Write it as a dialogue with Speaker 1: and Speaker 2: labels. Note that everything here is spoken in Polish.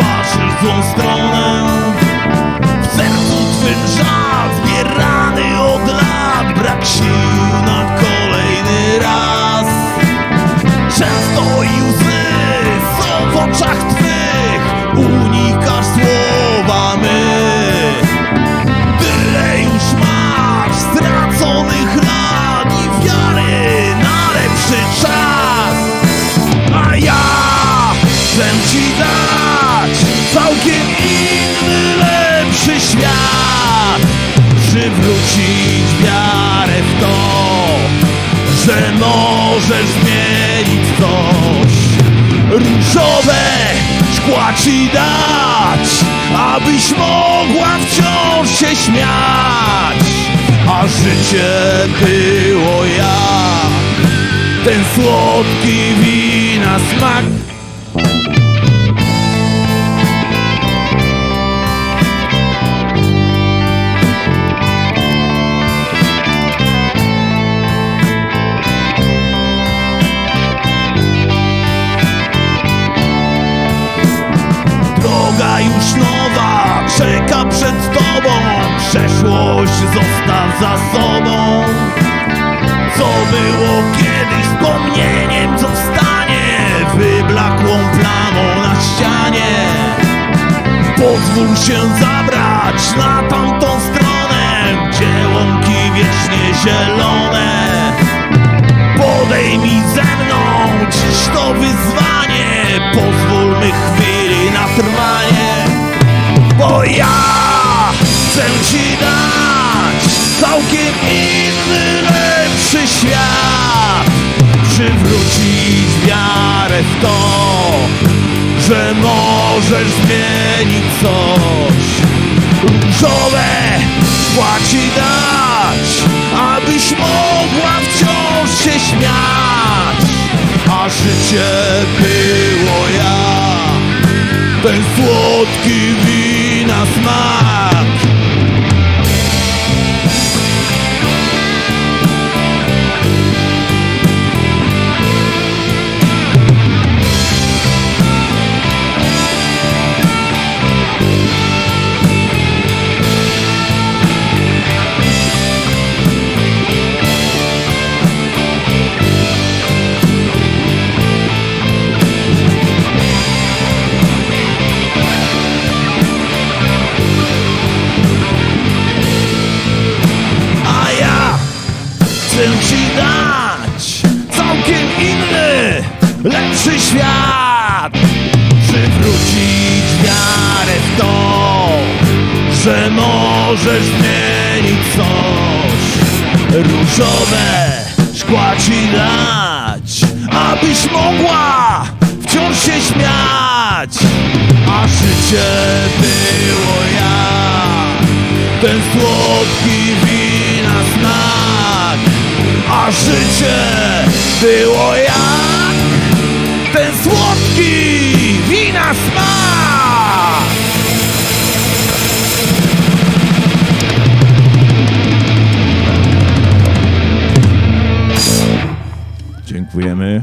Speaker 1: Ваши зон страна możesz zmienić coś? Różowe szkła ci dać Abyś mogła wciąż się śmiać. A życie było jak Ten słodki wina smak Zostaw za sobą. Co było kiedyś wspomnieniem Zostanie wyblakłą plamą na ścianie. Pozwól się zabrać na tamtą stronę Gdzie łąki wiecznie zielone. Podejmij ze mną dziś to wyzwanie Pozwólmy chwili na trwanie. Bo ja chcę ci dać Całkiem inny, lepszy świat. Przywrócić wiarę w to Że możesz zmienić coś. Różowe szkła ci dać Abyś mogła wciąż się śmiać. A życie było jak Ten słodki wina smak dać. Całkiem inny, lepszy świat. Przywrócić wiarę w to, że możesz zmienić coś? Różowe szkła ci dać, abyś mogła wciąż się śmiać. A życie było jak ten słodki wina smak A życie było jak ten słodki wina smak Dziękujemy.